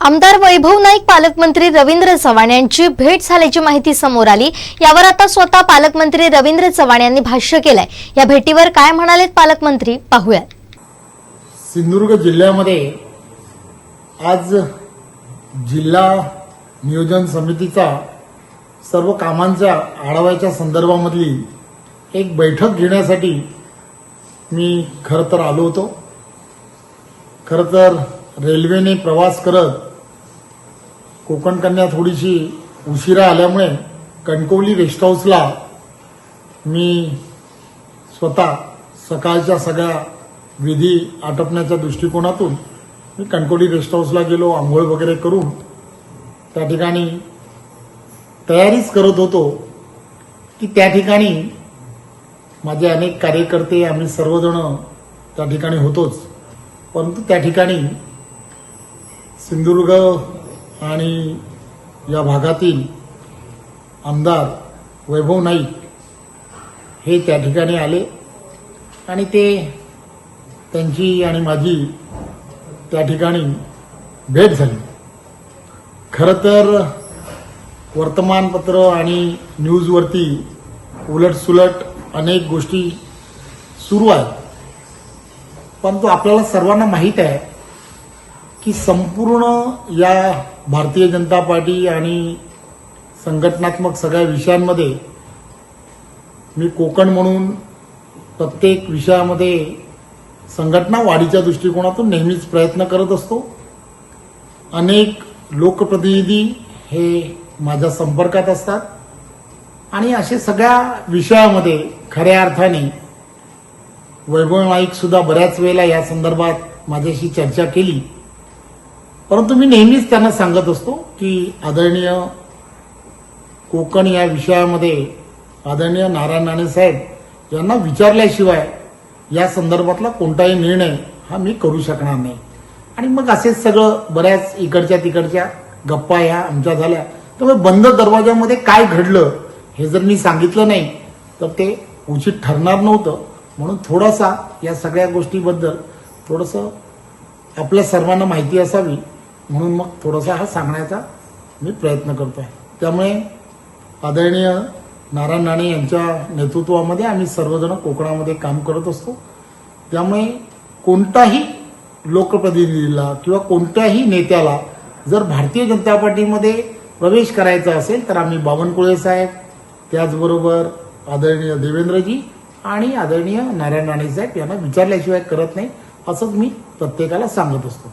आमदार वैभव नाईक पालकमंत्री रवींद्र चव्हाण यांची भेट झाल्याची माहिती समोर आली. यावर आता स्वतः पालकमंत्री रवींद्र चव्हाण यांनी भाष्य केलंय. या भेटीवर काय म्हणालेत पालकमंत्री? पाहूयात. सिंधुदुर्ग जिल्ह्यामध्ये आज जिल्हा नियोजन समितीचा सर्व कामांच्या आढाव्याच्या संदर्भामधली एक बैठक घेण्यासाठी मी खरं तर आलो होतो. खरं तर रेल्वेने प्रवास करत कोकण कन्या थोडीशी उशिरा आल्यामुळे कणकवली रेस्ट हाऊसला मी स्वतः सकाळच्या सगळ्या विधी आटपण्याच्या दृष्टिकोनातून मी कणकवली रेस्ट हाऊसला गेलो आंघोळ वगैरे करून त्या ठिकाणी तयारीच करत होतो की त्या ठिकाणी माझे अनेक कार्यकर्ते आम्ही सर्वजण त्या ठिकाणी होतोच. परंतु त्या ठिकाणी सिंधुदुर्ग आणि या भागातील आमदार वैभव नाईक हे त्या ठिकाणी आले आणि ते त्यांची आणि माझी त्या ठिकाणी भेट झाली. खरं तर वर्तमानपत्र आणि न्यूजवरती उलटसुलट अनेक गोष्टी सुरू आहेत. परंतु आपल्याला सर्वांना माहीत आहे की संपूर्ण या भारतीय जनता पार्टी आणि संघटनात्मक सगळ्या विषयांमध्ये मी कोकण म्हणून प्रत्येक विषयामध्ये संघटना वाढीच्या दृष्टिकोनातून नेहमीच प्रयत्न करत असतो. अनेक लोकप्रतिनिधी हे माझ्या संपर्कात असतात. आणि असे सगळ्या विषयामध्ये खऱ्या अर्थाने वैभव नाईक सुद्धा बऱ्याच वेळेला या संदर्भात माझ्याशी चर्चा केली. परंतु मी नेहमीच त्यांना सांगत असतो की आदरणीय कोकण या विषयामध्ये आदरणीय नारायण राणे साहेब यांना विचारल्याशिवाय या संदर्भातला कोणताही निर्णय हा मी करू शकणार नाही. आणि मग असेच सगळं बऱ्याच इकडच्या तिकडच्या गप्पा ह्या आमच्या झाल्या. त्यामुळे बंद दरवाजामध्ये काय घडलं हे जर मी सांगितलं नाही तर ते उचित ठरणार नव्हतं. म्हणून थोडासा या सगळ्या गोष्टीबद्दल थोडंसं आपल्या सर्वांना माहिती असावी. म्हणून मग थोडासा हा सांगण्याचा मी प्रयत्न करतो आहे त्यामुळे आदरणीय नारायण राणे यांच्या नेतृत्वामध्ये आम्ही सर्वजण कोकणामध्ये काम करत असतो. त्यामुळे कोणताही लोकप्रतिनिधीला किंवा कोणत्याही नेत्याला जर भारतीय जनता पार्टीमध्ये प्रवेश करायचा असेल तर आम्ही बावनकुळे साहेब त्याचबरोबर आदरणीय देवेंद्रजी आणि आदरणीय नारायण राणे साहेब यांना विचारल्याशिवाय करत नाही असंच मी प्रत्येकाला सांगत असतो.